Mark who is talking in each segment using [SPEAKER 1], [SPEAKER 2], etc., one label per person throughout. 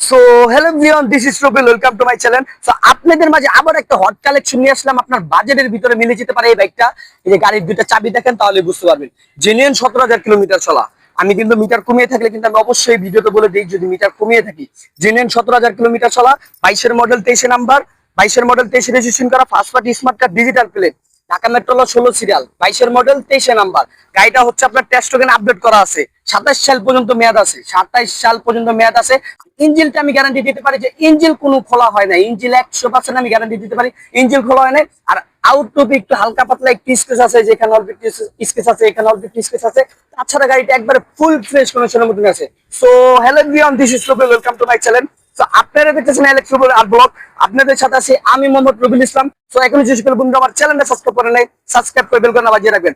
[SPEAKER 1] So hello ভিওন this is Rubel welcome to my channel so আপনাদের মাঝে আবার একটা হট কালেকশন নিয়ে আসলাম। আপনার বাজেটের ভিতরে মিলে যেতে পারে এই বাইকটা এই যে গাড়ির দুইটা চাবি দেখেন, তাহলে বুঝতে পারবেন। জেনুইন সতেরো হাজার কিলোমিটার চলা। আমি কিন্তু মিটার কমিয়ে থাকলে কিন্তু আমি অবশ্যই ভিডিওতে বলে দিই, যদি মিটার কমিয়ে থাকি। জেনুইন সতেরো হাজার কিলোমিটার চলা, বাইশের মডেল তেইশে নাম্বার বাইশের মডেল তেইশে রেজিস্ট্রেশন করা first party smart card digital plate Dhaka মেট্রোল ষোলো সিরিয়াল বাইশের মডেল তেইশে নাম্বার গাড়িটা হচ্ছে আপনার টেস্ট টোকেন আপডেট করা আছে। সাতাইশ সাল পর্যন্ত মেয়াদ আছে। সাতাইশ সাল পর্যন্ত মেয়াদ আছে। ইঞ্জিনটা আমি গ্যারান্টি দিতে পারি যে ইঞ্জিন কোনো খোলা হয় না ইঞ্জিন একশো পার্সেন্ট আমি গ্যারান্টি দিতে পারি। ইঞ্জিন খোলা হয় না আর আউটলুক একটু হালকা পাতলা একটু স্কেচ আছে, যেখানে অল্প একটু স্কেচ আছে, এখানে অল্প একটু স্কেচ আছে। তাছাড়া গাড়িটা একবারে ফুল ফ্রেশ কন্ডিশনের মতন আছে। So hello ভিওন this is Rubel welcome to my channel তো আপনারা দেখতেছেন এলেক্স রুবেল আর ব্লগ আপনাদের সাথে আছি আমি মোহাম্মদ রবিল ইসলাম। তো এখন যে সকল বন্ধু আমার চ্যানেলটা সাবস্ক্রাইব করে নাই সাবস্ক্রাইব করে বেল করে বাজিয়ে রাখবেন.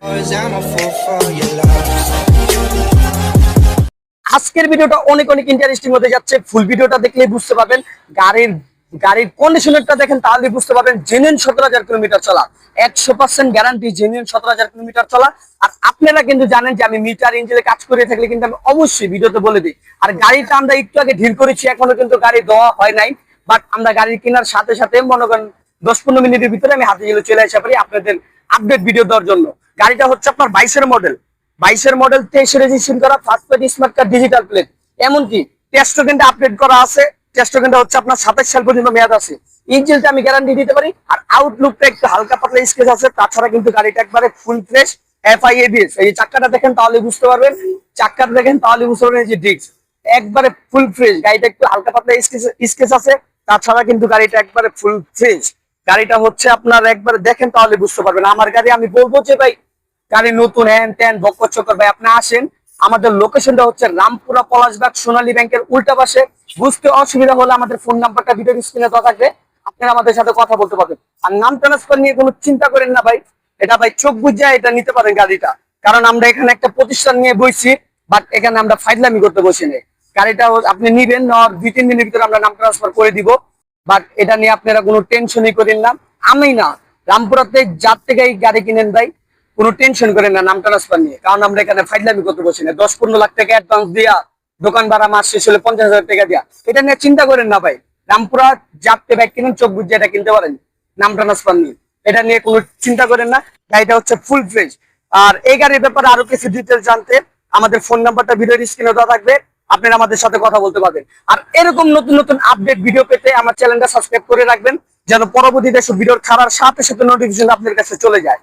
[SPEAKER 1] আজকের ভিডিওটা অনেক অনেক ইন্টারেস্টিং হতে যাচ্ছে। ফুল ভিডিওটা দেখলেই বুঝতে পারবেন, গাড়ির গাড়ির কন্ডিশনারটা দেখেন, তাহলে বুঝতে পারবেন জেনুইন সতেরো হাজার কিলোমিটার চলা। একশো পার্সেন্ট গ্যারান্টি জেনুইন সতেরো হাজার কিলোমিটার চলা। আর আপনারা কিন্তু জানেন যে আমি মিটার ইঞ্জিনে কাজ করে থাকলে কিন্তু আমি অবশ্যই ভিডিওতে বলে দিই। আর গাড়িটা আমরা একটু আগে ঢিল করেছি, এখনও কিন্তু গাড়ি দেওয়া হয় নাই। বাট আমরা গাড়ি কেনার সাথে সাথে, মনে করেন দশ পনেরো মিনিটের ভিতরে আমি হাতে গেলে চলে আসতে পারি আপনাদের আপডেট ভিডিও দেওয়ার জন্য। গাড়িটা হচ্ছে আপনার বাইশের মডেল বাইশের মডেল তেইশে রেজিস্ট্রেশন করা first party smart card digital plate এমনকি টেস্ট টোকেনটা আপডেট করা আছে। টেস্ট টোকেনটা হচ্ছে আপনার সাতাশ সাল পর্যন্ত মেয়াদ আছে। ইঞ্জিনটা আমি গ্যারান্টি দিতে পারি, আর আউটলুকটা একটু হালকা পাতলা স্কেচ আছে, তাছাড়া কিন্তু গাড়িটা একবারে ফুল ফ্রেশ এফআই এবিএস এই চাক্কাটা দেখেন তাহলে বুঝতে পারবেন চাক্কাটা দেখেন তাহলে বুঝতে পারবেন যে ডিস্ক একবারে ফুল ফ্রেশ গাড়িটা একটু হালকা পাতলা স্কেচ আছে, তাছাড়া কিন্তু গাড়িটা একবারে ফুল ফ্রেশ গাড়িটা হচ্ছে আপনার একবারে দেখেন তাহলে বুঝতে পারবেন। আমার গাড়ি আমি বলব যে ভাই, গাড়ি নতুন, হ্যান ত্যান বক্কর চক্কর, ভাই, আপনি আসেন আমাদের লোকেশনটা হচ্ছে রামপুরা পলাশবাগ সোনালী ব্যাংকের উল্টা পাশে। বুঝতে অসুবিধা হলে আমাদের ফোন নাম্বারটা ভিডিও স্ক্রিনে দেওয়া থাকবে। আপনারা আমাদের সাথে কথা বলতে পারবেন। আর নাম ট্রান্সফার নিয়ে কোনো চিন্তা করেন না ভাই। এটা ভাই চোখ বুঝে এটা নিতে পারেন গাড়িটা। কারণ আমরা এখানে একটা প্রতিষ্ঠান নিয়ে বইছি বাট এখানে আমরা ফাইজলামি করতে বসি নেই। গাড়িটা আপনি নিবেন, নেওয়ার দুই, তিন দিনের ভিতরে আমরা নাম ট্রান্সফার করে দিব। বাট এটা নিয়ে আপনারা কোনো টেনশনই করেন না। আমি না, রামপুরাতে যার থেকে গাড়ি কিনেন ভাই কোনো টেনশন করেন না, নাম ট্রান্সফার নিয়ে। কারণ আমরা এখানে ফাইজলামি করতে বসি না। দশ পনেরো লাখ টাকা অ্যাডভান্স দিয়া দোকান ভাড়া মাস শেষ হলে পঞ্চাশ হাজার টাকা দিয়া। এটা নিয়ে চিন্তা করেন না ভাই। রামপুরা যাত্রে ব্যাগ কিনেন, চোখ বুঝে এটা কিনতে পারেন, নাম ট্রান্সফার নিয়ে। এটা নিয়ে কোনো চিন্তা করেন না। গাড়িটা হচ্ছে ফুল ফ্রেশ আর এই গাড়ির ব্যাপারে আরও কিছু ডিটেলস জানতে আমাদের ফোন নাম্বারটা ভিডিওর স্ক্রিনে দেওয়া থাকবে। আপনারা আমাদের সাথে কথা বলতে পারবেন। আর এরকম নতুন নতুন আপডেট ভিডিও পেতে আমার চ্যানেলটা সাবস্ক্রাইব করে রাখবেন। যেন পরবর্তীতে ভিডিওর ছাড়ার সাথে সাথে নোটিফিকেশন আপনার কাছে চলে যায়।